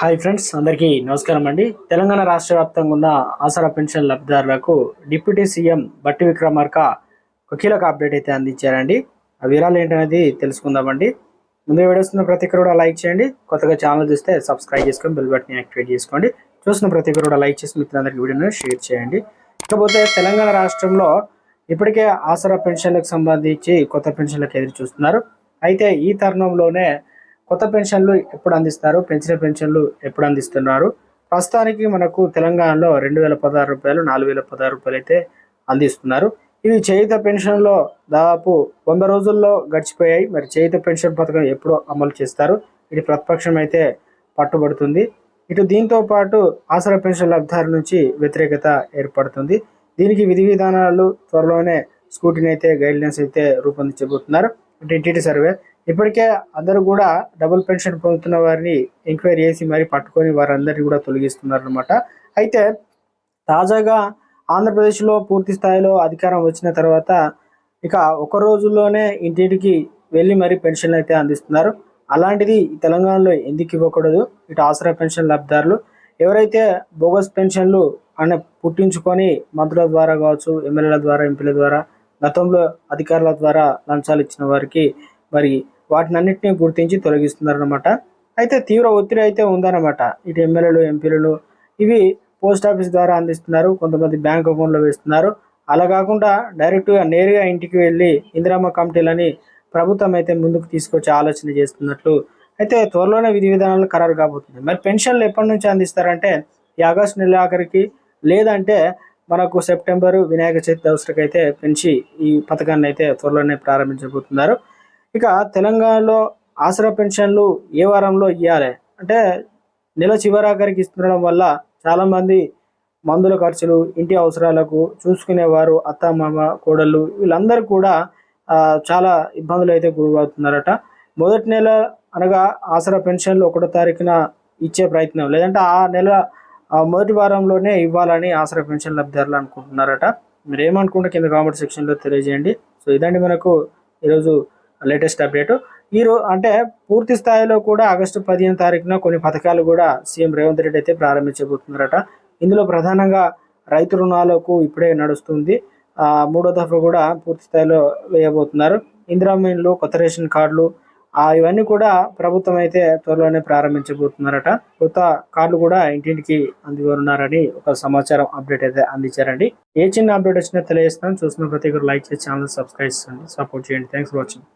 Hi friends అందరికీ నమస్కారం అండి. తెలంగాణ రాష్ట్ర వ్యాప్తంగా ఉన్న ఆసరా పెన్షన్ లబ్ధిదారులకు డిప్యూటీ సీఎం బట్టి విక్రమార్క ఒక కీలక అప్డేట్ అయితే అందించారండి. ఆ వివరాలు ఏంటనేది తెలుసుకుందామండి. ముందు వీడియోస్తున్న ప్రతి కూడా లైక్ చేయండి. కొత్తగా ఛానల్ చూస్తే సబ్స్క్రైబ్ చేసుకొని బెల్ బటన్ యాక్టివేట్ చేసుకోండి. చూసిన ప్రతి కూడా లైక్ చేసి మిత్రులందరికీ వీడియోని షేర్ చేయండి. ఇకపోతే తెలంగాణ రాష్ట్రంలో ఇప్పటికే ఆసరా పెన్షన్లకు సంబంధించి కొత్త పెన్షన్లకు ఎదురు చూస్తున్నారు. అయితే ఈ తరుణంలోనే కొత్త పెన్షన్లు ఎప్పుడు అందిస్తారు? పెంచిన పెన్షన్లు ఎప్పుడు అందిస్తున్నారు? ప్రస్తుతానికి మనకు తెలంగాణలో రెండు వేల పదహారు రూపాయలు నాలుగు వేల పదహారు రూపాయలు అయితే అందిస్తున్నారు. ఇవి చేయిత పెన్షన్లో దాదాపు వంద రోజుల్లో గడిచిపోయాయి. మరి చేయుత పెన్షన్ పథకం ఎప్పుడు అమలు చేస్తారు? ఇది ప్రతిపక్షం అయితే పట్టుబడుతుంది. ఇటు దీంతో పాటు ఆసరా పెన్షన్ లబ్ధిదారుల నుంచి వ్యతిరేకత ఏర్పడుతుంది. దీనికి విధి విధానాలు త్వరలోనే స్కూటీని అయితే గైడ్లైన్స్ అయితే రూపొందించబోతున్నారు. అంటే ఇంటింటి సర్వే ఇప్పటికే అందరూ కూడా డబుల్ పెన్షన్ పొందుతున్న వారిని ఎంక్వైరీ చేసి మరి పట్టుకొని వారందరినీ కూడా తొలగిస్తున్నారు అనమాట అయితే తాజాగా ఆంధ్రప్రదేశ్లో పూర్తి స్థాయిలో అధికారం వచ్చిన తర్వాత ఇక ఒక రోజుల్లోనే ఇంటింటికి వెళ్ళి మరి పెన్షన్లు అయితే అందిస్తున్నారు. అలాంటిది తెలంగాణలో ఎందుకు ఇవ్వకూడదు? ఇటు ఆసరా పెన్షన్ లబ్ధిదారులు ఎవరైతే బోగస్ పెన్షన్లు అనే పుట్టించుకొని మంత్రుల ద్వారా కావచ్చు ఎమ్మెల్యేల ద్వారా ఎంపీల ద్వారా గతంలో అధికారుల ద్వారా లంచాలు ఇచ్చిన వారికి మరి వాటిని అన్నింటినీ గుర్తించి తొలగిస్తున్నారనమాట అయితే తీవ్ర ఒత్తిడి అయితే ఉందన్నమాట. ఇటు ఎమ్మెల్యేలు ఎంపీలు ఇవి పోస్ట్ ఆఫీస్ ద్వారా అందిస్తున్నారు. కొంతమంది బ్యాంక్ అకౌంట్లో వేస్తున్నారు. అలా కాకుండా డైరెక్ట్గా నేరుగా ఇంటికి వెళ్ళి ఇందిరామ కమిటీలని ప్రభుత్వం అయితే ముందుకు తీసుకొచ్చే ఆలోచన చేస్తున్నట్లు అయితే త్వరలోనే విధి విధానాలు ఖరారు కాబోతుంది మరి పెన్షన్లు ఎప్పటి నుంచి అందిస్తారంటే ఈ ఆగస్టు నెల ఆఖరికి లేదంటే మనకు సెప్టెంబరు వినాయక చవితి దసరాకి అయితే పెంచి ఈ పథకాన్ని అయితే త్వరలోనే ప్రారంభించబోతున్నారు. ఇక తెలంగాణలో ఆసరా పెన్షన్లు ఏ వారంలో ఇవ్వాలి అంటే నెల చివరాఖరికి ఇస్తుండడం వల్ల చాలామంది మందుల ఖర్చులు ఇంటి అవసరాలకు చూసుకునేవారు అత్త మామ కోడళ్ళు వీళ్ళందరూ కూడా చాలా ఇబ్బందులు అయితే గురవుతున్నారట. మొదటి నెల అనగా ఆసరా పెన్షన్లు ఒకటో తారీఖున ఇచ్చే ప్రయత్నం. లేదంటే ఆ నెల మొదటి వారంలోనే ఇవ్వాలని ఆసరా పెన్షన్ లబ్ధిదారులు అనుకుంటున్నారట. మీరు ఏమనుకుంటే కింద కామెంట్ సెక్షన్లో తెలియజేయండి. సో ఇదండి మనకు ఈరోజు లేటెస్ట్ అప్డేట్. ఈ రో అంటే పూర్తి స్థాయిలో కూడా ఆగస్టు పదిహేను తారీఖున కొన్ని పథకాలు కూడా సీఎం రేవంత్ రెడ్డి అయితే ప్రారంభించబోతున్నారట. ఇందులో ప్రధానంగా రైతు రుణాలకు ఇప్పుడే నడుస్తుంది. మూడో దఫా కూడా పూర్తి స్థాయిలో వేయబోతున్నారు. ఇందిరామీన్లు కొత్త రేషన్ కార్డులు ఇవన్నీ కూడా ప్రభుత్వం అయితే త్వరలోనే ప్రారంభించబోతున్నారట. కొత్త కార్డులు కూడా ఇంటింటికి అందివనున్నారని ఒక సమాచారం అప్డేట్ అయితే అందించారండి. ఏ చిన్న అప్డేట్ వచ్చినా తెలియజేస్తాను చూసిన ప్రతి ఒక్కరు లైక్ చేసి ఛానల్ సబ్స్క్రైబ్ చేయండి. సపోర్ట్ చేయండి. Thanks for watching